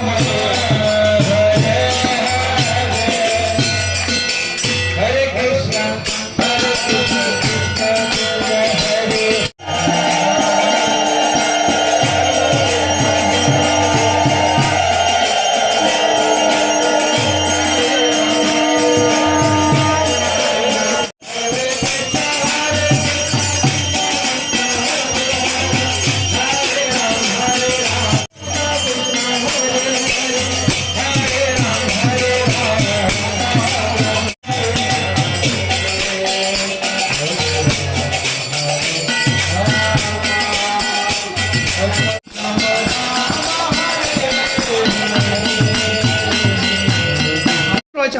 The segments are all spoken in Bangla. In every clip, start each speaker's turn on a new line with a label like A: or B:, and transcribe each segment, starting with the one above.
A: Thank
B: you.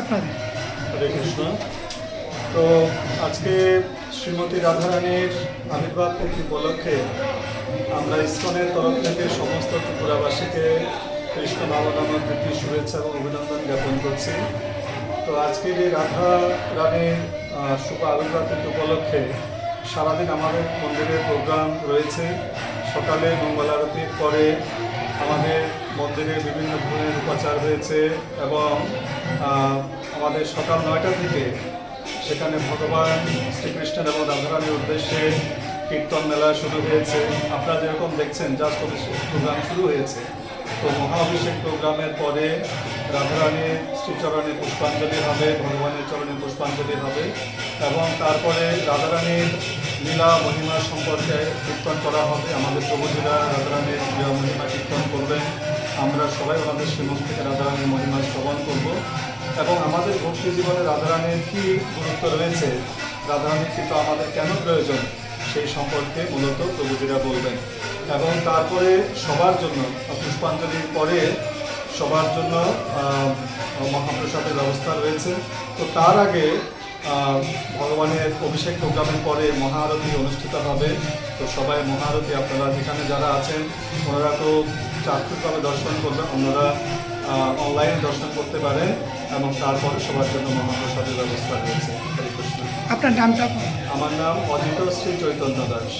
B: আপনাদের।
C: হরে কৃষ্ণ। তো আজকে শ্রীমতী রাধারানীর আবির্ভাব তিথি উপলক্ষে আমরা ইস্কনের তরফ থেকে সমস্ত ত্রিপুরাবাসীকে কৃষ্ণ ভাবনামর প্রীতি শুভেচ্ছা এবং অভিনন্দন জ্ঞাপন করছি। তো আজকের এই রাধা রানীর শুভ আবির্ভাব তিথি উপলক্ষে সারাদিন আমাদের মন্দিরের প্রোগ্রাম রয়েছে। সকালে মঙ্গল আরতির পরে আমাদের মন্দিরে বিভিন্ন ধরনের উপাচার হয়েছে এবং আমাদের সকাল নয়টা থেকে সেখানে ভগবান শ্রীকৃষ্ণের এবং রাধারানীর উদ্দেশ্যে কীর্তন মেলা শুরু হয়েছে। আপনারা যেরকম দেখছেন জাস্ট প্রোগ্রাম শুরু হয়েছে। তো মহাভিষেক প্রোগ্রামের পরে রাধারানীর শ্রীচরণে পুষ্পাঞ্জলি হবে, ভগবানের চরণে পুষ্পাঞ্জলি হবে এবং তারপরে রাধারানীর লীলা মহিমা সম্পর্কে কীর্তন করা হবে। আমাদের প্রভুজিরা রাধারানীর লীলা মহিমা কীর্তন করবেন। আমরা সবাই আমাদের শ্রীমুখ থেকে রাধারানীর মহিমা শ্রবণ করব। এবং আমাদের ভক্তি জীবনে রাধারানীর কী গুরুত্ব রয়েছে, রাধারানীর কিন্তু আমাদের কেন প্রয়োজন, সেই সম্পর্কে মূলত প্রভুজিরা বলবেন। এবং তারপরে সবার জন্য পুষ্পাঞ্জলির পরে সবার জন্য মহাপ্রসাদের ব্যবস্থা রয়েছে। তো তার আগে ভগবানের অভিষেক প্রোগ্রামের পরে মহাআরতি অনুষ্ঠিত হবে। তো সবাই মহাআরতি আপনারা যেখানে যারা আছেন ওনারা তো চাক্ষুষভাবে দর্শন করবেন ওনারা অনলাইনে দর্শন করতে পারেন এবং তারপরে সবার জন্য মহাপ্রসাদের ব্যবস্থা রয়েছে।
B: আপনার নামটা
C: আমার নাম অজিত শ্রী চৈতন্য দাস।